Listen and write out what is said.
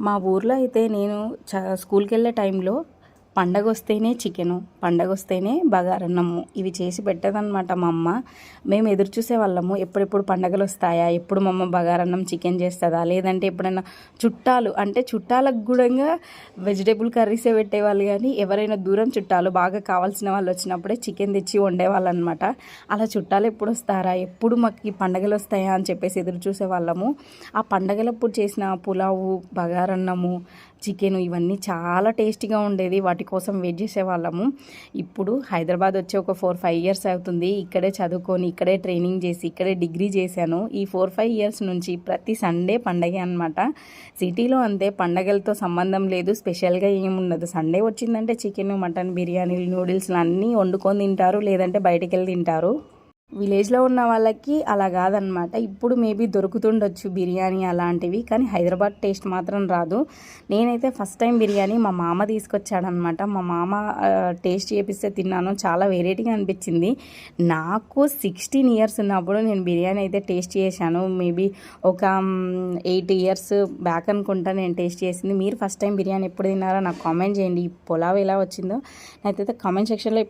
మా ఊర్లో అయితే నేను చ స్కూల్కి వెళ్ళే టైంలో పండగ వస్తేనే చికెను పండగ వస్తేనే బగారన్నము. ఇవి చేసి పెట్టదనమాట మా అమ్మ. మేము ఎదురు చూసే వాళ్ళము. ఎప్పుడెప్పుడు పండగలు వస్తాయా ఎప్పుడు మా అమ్మ బగారన్నం చికెన్ చేస్తుందా? లేదంటే ఎప్పుడైనా చుట్టాలు అంటే చుట్టాలకు కూడా వెజిటేబుల్ కర్రీసే పెట్టేవాళ్ళు కానీ ఎవరైనా దూరం చుట్టాలు బాగా కావాల్సిన వాళ్ళు వచ్చినప్పుడే చికెన్ తెచ్చి వండేవాళ్ళు అనమాట అలా చుట్టాలు ఎప్పుడు వస్తారా ఎప్పుడు మాకు ఈ పండగలు వస్తాయా అని చెప్పేసి ఎదురు చూసే వాళ్ళము. ఆ పండగలప్పుడు చేసిన పులావు బగారన్నము చికెన్ ఇవన్నీ చాలా టేస్టీగా ఉండేది. వాటి కోసం వెయిట్ చేసేవాళ్ళము. ఇప్పుడు హైదరాబాద్ వచ్చి ఒక ఫోర్ ఫైవ్ ఇయర్స్ అవుతుంది. ఇక్కడే చదువుకొని ఇక్కడే ట్రైనింగ్ చేసి ఇక్కడే డిగ్రీ చేశాను. ఈ ఫోర్ ఫైవ్ ఇయర్స్ నుంచి ప్రతి సండే పండగే అనమాట సిటీలో అంతే పండగలతో సంబంధం లేదు. స్పెషల్గా ఏముండదు సండే వచ్చిందంటే చికెన్ మటన్ బిర్యానీలు నూడిల్స్లు అన్నీ వండుకొని తింటారు. లేదంటే బయటికి వెళ్ళి తింటారు. విలేజ్లో ఉన్న వాళ్ళకి అలా కాదనమాట ఇప్పుడు మేబీ దొరుకుతుండొచ్చు బిర్యానీ అలాంటివి కానీ హైదరాబాద్ టేస్ట్ మాత్రం రాదు. నేనైతే ఫస్ట్ టైం బిర్యానీ మా మామ తీసుకొచ్చాడనమాట మా మామ టేస్ట్ చేపిస్తే తిన్నాను. చాలా వెరైటీగా అనిపించింది. నాకు సిక్స్టీన్ ఇయర్స్ ఉన్నప్పుడు నేను బిర్యానీ అయితే టేస్ట్ చేశాను. మేబీ ఒక ఎయిట్ ఇయర్స్ బ్యాక్ అనుకుంటా నేను టేస్ట్ చేసింది. మీరు ఫస్ట్ టైం బిర్యానీ ఎప్పుడు తిన్నారో? నాకు కామెంట్ చేయండి. ఈ పులావ్ ఎలా వచ్చిందో. నాకైతే కామెంట్ సెక్షన్లో